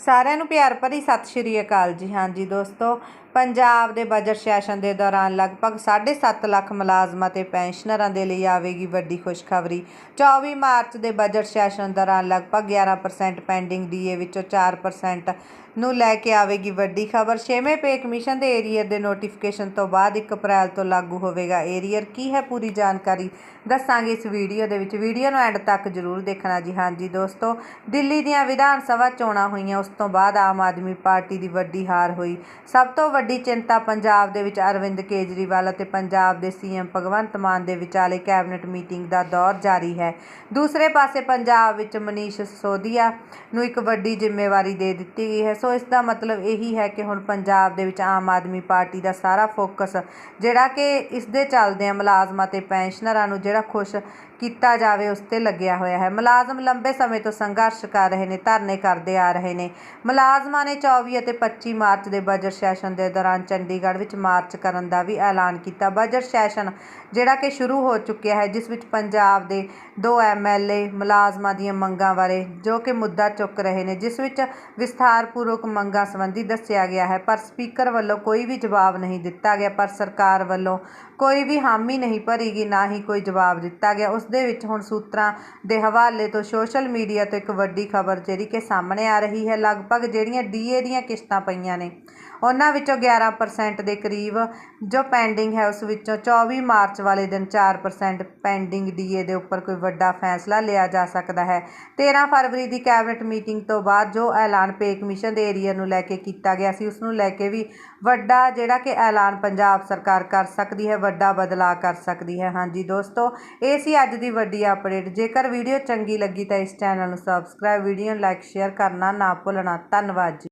ਸਾਰਿਆਂ ਨੂੰ ਪਿਆਰ ਭਰੀ ਸਤਿ ਸ਼੍ਰੀ ਅਕਾਲ ਜੀ। ਹਾਂਜੀ ਦੋਸਤੋ, ਪੰਜਾਬ ਦੇ ਬਜਟ ਸੈਸ਼ਨ ਦੇ ਦੌਰਾਨ ਲਗਭਗ 7.5 ਲੱਖ ਮੁਲਾਜ਼ਮਾਂ ਤੇ ਪੈਨਸ਼ਨਰਾਂ ਦੇ ਲਈ ਆਵੇਗੀ ਵੱਡੀ ਖੁਸ਼ਖਬਰੀ। 24 ਮਾਰਚ ਦੇ ਬਜਟ ਸੈਸ਼ਨ ਦੌਰਾਨ ਲਗਭਗ 11% ਪੈਂਡਿੰਗ ਡੀਏ ਵਿੱਚੋਂ 4% ਨੂੰ ਲੈ ਕੇ ਆਵੇਗੀ ਵੱਡੀ ਖਬਰ। ਛੇਵੇਂ ਪੇ ਕਮਿਸ਼ਨ ਦੇ ਏਰੀਅਰ ਦੇ ਨੋਟੀਫਿਕੇਸ਼ਨ ਤੋਂ ਬਾਅਦ 1 ਅਪ੍ਰੈਲ ਤੋਂ ਲਾਗੂ ਹੋਵੇਗਾ ਏਰੀਅਰ। ਕੀ ਹੈ ਪੂਰੀ ਜਾਣਕਾਰੀ ਦੱਸਾਂਗੇ ਇਸ ਵੀਡੀਓ ਦੇ ਵਿੱਚ। ਵੀਡੀਓ ਨੂੰ ਐਂਡ ਤੱਕ ਜ਼ਰੂਰ ਦੇਖਣਾ ਜੀ। ਹਾਂਜੀ ਦੋਸਤੋ, ਦਿੱਲੀ ਦੀਆਂ ਵਿਧਾਨ ਸਭਾ ਚੋਣਾਂ ਹੋਈਆਂ, ਉਸ ਤੋਂ ਬਾਅਦ ਆਮ ਆਦਮੀ ਪਾਰਟੀ ਦੀ ਵੱਡੀ ਹਾਰ ਹੋਈ। ਸਭ ਤੋਂ ਵੱਡੀ ਚਿੰਤਾ ਪੰਜਾਬ ਦੇ ਵਿੱਚ ਅਰਵਿੰਦ ਕੇਜਰੀਵਾਲ ਅਤੇ ਪੰਜਾਬ ਦੇ ਸੀਐਮ ਭਗਵੰਤ ਮਾਨ ਦੇ ਵਿਚਾਲੇ ਕੈਬਨਿਟ ਮੀਟਿੰਗ ਦਾ ਦੌਰ ਜਾਰੀ ਹੈ। ਦੂਸਰੇ ਪਾਸੇ ਪੰਜਾਬ ਵਿੱਚ ਮਨੀਸ਼ ਸਿਸੋਦੀਆ ਨੂੰ ਇੱਕ ਵੱਡੀ ਜ਼ਿੰਮੇਵਾਰੀ ਦੇ ਦਿੱਤੀ ਗਈ ਹੈ। ਸੋ ਇਸ ਦਾ ਮਤਲਬ ਇਹੀ ਹੈ ਕਿ ਹੁਣ ਪੰਜਾਬ ਦੇ ਵਿੱਚ ਆਮ ਆਦਮੀ ਪਾਰਟੀ ਦਾ ਸਾਰਾ ਫੋਕਸ, ਜਿਹੜਾ ਕਿ ਇਸ ਦੇ ਚੱਲਦਿਆਂ ਮੁਲਾਜ਼ਮਾਂ ਤੇ ਪੈਨਸ਼ਨਰਾਂ ਨੂੰ ਜਿਹੜਾ ਖੁਸ਼ ਕੀਤਾ ਜਾਵੇ, ਉਸ ਤੇ ਲੱਗਿਆ ਹੋਇਆ ਹੈ। ਮੁਲਾਜ਼ਮ ਲੰਬੇ ਸਮੇਂ ਤੋਂ ਸੰਘਰਸ਼ ਕਰ ਰਹੇ ਨੇ, ਧਰਨੇ ਕਰਦੇ ਆ ਰਹੇ ਨੇ। ਮੁਲਾਜ਼ਮਾਂ ਨੇ 24 ਅਤੇ 25 ਮਾਰਚ ਦੇ ਬਜਟ ਸੈਸ਼ਨ ਦੇ ਦੌਰਾਨ ਚੰਡੀਗੜ੍ਹ ਵਿੱਚ ਮਾਰਚ ਕਰਨ ਦਾ ਵੀ ਐਲਾਨ ਕੀਤਾ। ਬਜਟ ਸੈਸ਼ਨ ਜਿਹੜਾ ਕਿ ਸ਼ੁਰੂ ਹੋ ਚੁੱਕਿਆ ਹੈ, ਜਿਸ ਵਿੱਚ ਪੰਜਾਬ ਦੇ ਦੋ ਐਮਐਲਏ ਮੁਲਾਜ਼ਮਾਂ ਦੀਆਂ ਮੰਗਾਂ ਬਾਰੇ ਜੋ ਕਿ ਮੁੱਦਾ ਚੁੱਕ ਰਹੇ ਨੇ, ਜਿਸ ਵਿੱਚ ਵਿਸਥਾਰਪੂਰਵਕ ਮੰਗਾਂ ਸੰਬੰਧੀ ਦੱਸਿਆ ਗਿਆ ਹੈ। ਪਰ ਸਪੀਕਰ ਵੱਲੋਂ ਕੋਈ ਵੀ ਜਵਾਬ ਨਹੀਂ ਦਿੱਤਾ ਗਿਆ, ਪਰ ਸਰਕਾਰ ਵੱਲੋਂ ਕੋਈ ਵੀ ਹਾਮੀ ਨਹੀਂ ਭਰੀ ਗਈ ਨਾ ਹੀ ਕੋਈ ਜਵਾਬ ਦਿੱਤਾ ਗਿਆ। ਉਸ ਦੇ ਵਿੱਚ ਹੁਣ ਸੂਤਰਾਂ ਦੇ ਹਵਾਲੇ ਤੋਂ ਸੋਸ਼ਲ ਮੀਡੀਆ ਤੋਂ ਇੱਕ ਵੱਡੀ ਖਬਰ ਜਿਹੜੀ ਕਿ ਸਾਹਮਣੇ ਆ ਰਹੀ ਹੈ। ਲਗਭਗ ਜਿਹੜੀਆਂ ਡੀਏ ਦੀਆਂ ਕਿਸ਼ਤਾਂ ਪਈਆਂ ਨੇ। ਉਹਨਾਂ ਵਿੱਚੋਂ 11% ਦੇ ਕਰੀਬ ਜੋ ਪੈਂਡਿੰਗ ਹੈ, ਉਸ ਵਿੱਚੋਂ 24 ਮਾਰਚ ਵਾਲੇ ਦਿਨ 4% ਪੈਂਡਿੰਗ ਡੀਏ ਦੇ ਉੱਪਰ ਕੋਈ ਵੱਡਾ ਫੈਸਲਾ ਲਿਆ ਜਾ ਸਕਦਾ ਹੈ। 13 ਫਰਵਰੀ ਦੀ ਕੈਬਨਿਟ ਮੀਟਿੰਗ ਤੋਂ ਬਾਅਦ ਜੋ ਐਲਾਨ ਪੇ ਕਮਿਸ਼ਨ ਦੇ ਏਰੀਆ ਨੂੰ ਲੈ ਕੇ ਕੀਤਾ ਗਿਆ ਸੀ, ਉਸ ਨੂੰ ਲੈ ਕੇ ਵੀ ਵੱਡਾ ਜਿਹੜਾ ਕਿ ਐਲਾਨ ਪੰਜਾਬ ਸਰਕਾਰ ਕਰ ਸਕਦੀ ਹੈ, ਵੱਡਾ ਬਦਲਾਅ ਕਰ ਸਕਦੀ ਹੈ। ਹਾਂਜੀ ਦੋਸਤੋ, ਇਹ ਸੀ ਅੱਜ ਦੀ ਵੱਡੀ ਅਪਡੇਟ ਜੇਕਰ ਵੀਡੀਓ ਚੰਗੀ ਲੱਗੀ ਤਾਂ ਇਸ ਚੈਨਲ ਨੂੰ ਸਬਸਕ੍ਰਾਈਬ ਵੀਡੀਓ ਨੂੰ ਲਾਈਕ ਸ਼ੇਅਰ ਕਰਨਾ ਨਾ ਭੁੱਲਣਾ। ਧੰਨਵਾਦ ਜੀ।